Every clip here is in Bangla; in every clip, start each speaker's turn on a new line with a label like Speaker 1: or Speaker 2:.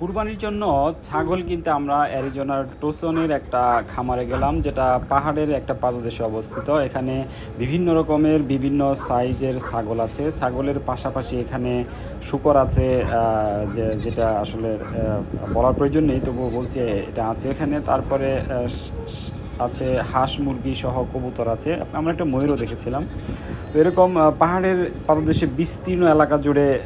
Speaker 1: কুরবানির জন্য ছাগল কিনতে আমরা অ্যারিজোনার টোসনের একটা খামারে গেলাম, যেটা পাহাড়ের একটা পাদদেশে অবস্থিত। এখানে বিভিন্ন রকমের, বিভিন্ন সাইজের ছাগল আছে। ছাগলের পাশাপাশি এখানে শুকর আছে যে, যেটা আসলে বলার প্রয়োজন নেই, তবুও বলছে এটা আছে এখানে। তারপরে আছে, হাঁস, মুরগি সহ কবুতর আছে। আমরা একটা ময়ূরও দেখেছিলাম। তো এরকম পাহাড়ের পাদদেশে বিস্তীর্ণ এলাকা জুড়ে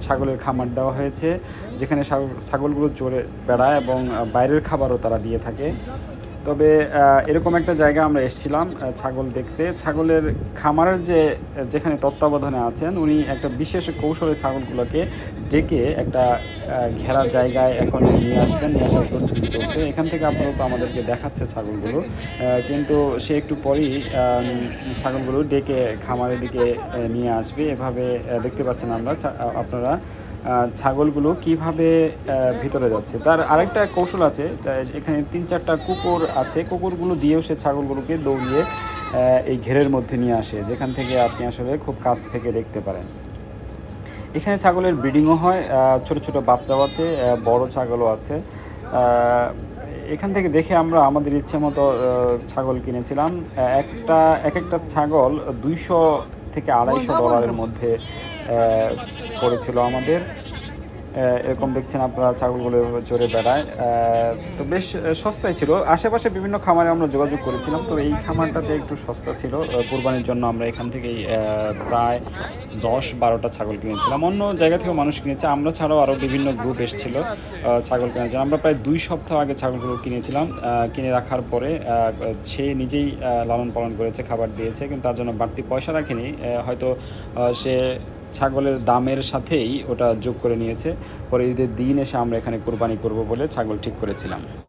Speaker 1: ছাগলের খামার দেওয়া হয়েছে, যেখানে ছাগল- ছাগলগুলো চড়ে বেড়ায় এবং বাইরের খাবারও তারা দিয়ে থাকে। তবে এরকম একটা জায়গা আমরা এসেছিলাম ছাগল দেখতে। ছাগলের খামারের যে, যেখানে তত্ত্বাবধানে আছেন, উনি একটা বিশেষ কৌশলে ছাগলগুলোকে ডেকে একটা ঘেরা জায়গায় এখন নিয়ে আসবেন, নিয়ে আসার প্রস্তুতি চলছে। এখান থেকে আপাতত আমাদেরকে দেখাচ্ছে ছাগলগুলো। কিন্তু সে একটু পরেই ছাগলগুলো ডেকে খামারের দিকে নিয়ে আসবে। এভাবে দেখতে পাচ্ছেন আমরা আপনারা ছাগলগুলো কীভাবে ভিতরে যাচ্ছে। তার আরেকটা কৌশল আছে এখানে তিন চারটা কুকুর আছে কুকুরগুলো দিয়েও সে ছাগলগুলোকে দৌড়িয়ে এই ঘেরের মধ্যে নিয়ে আসে যেখান থেকে আপনি আসলে খুব কাছ থেকে দেখতে পারেন। এখানে ছাগলের ব্রিডিংও হয় ছোট ছোট বাচ্চাও আছে বড় ছাগলও আছে। এখান থেকে দেখে আমরা আমাদের ইচ্ছে মতো ছাগল কিনেছিলাম। একটা এক একটা ছাগল দুইশো থেকে আড়াইশো ডলারের মধ্যে পড়েছিল আমাদের। এরকম দেখছেন আপনারা ছাগলগুলো এভাবে চড়ে বেড়ায়। তো বেশ সস্তাই ছিল। আশেপাশে বিভিন্ন খামারে আমরা যোগাযোগ করেছিলাম, তো এই খামারটাতে একটু সস্তা ছিল। কোরবানির জন্য আমরা এখান থেকেই প্রায় দশ বারোটা ছাগল কিনেছিলাম। অন্য জায়গা থেকে মানুষ কিনেছে। আমরা ছাড়াও আরও বিভিন্ন গ্রুপ এসেছিল ছাগল কেনার জন্য। আমরা প্রায় দুই সপ্তাহ আগে ছাগলগুলো কিনেছিলাম কিনে রাখার পরে সে নিজেই লালন পালন করেছে, খাবার দিয়েছে, কিন্তু তার জন্য বাড়তি পয়সা রাখেনি। হয়তো সে ছাগলের দামের সাথেই ওটা যোগ করে নিয়েছে। পরে ঈদের দিন এসে আমরা এখানে কোরবানি করব বলে ছাগল ঠিক করেছিলাম।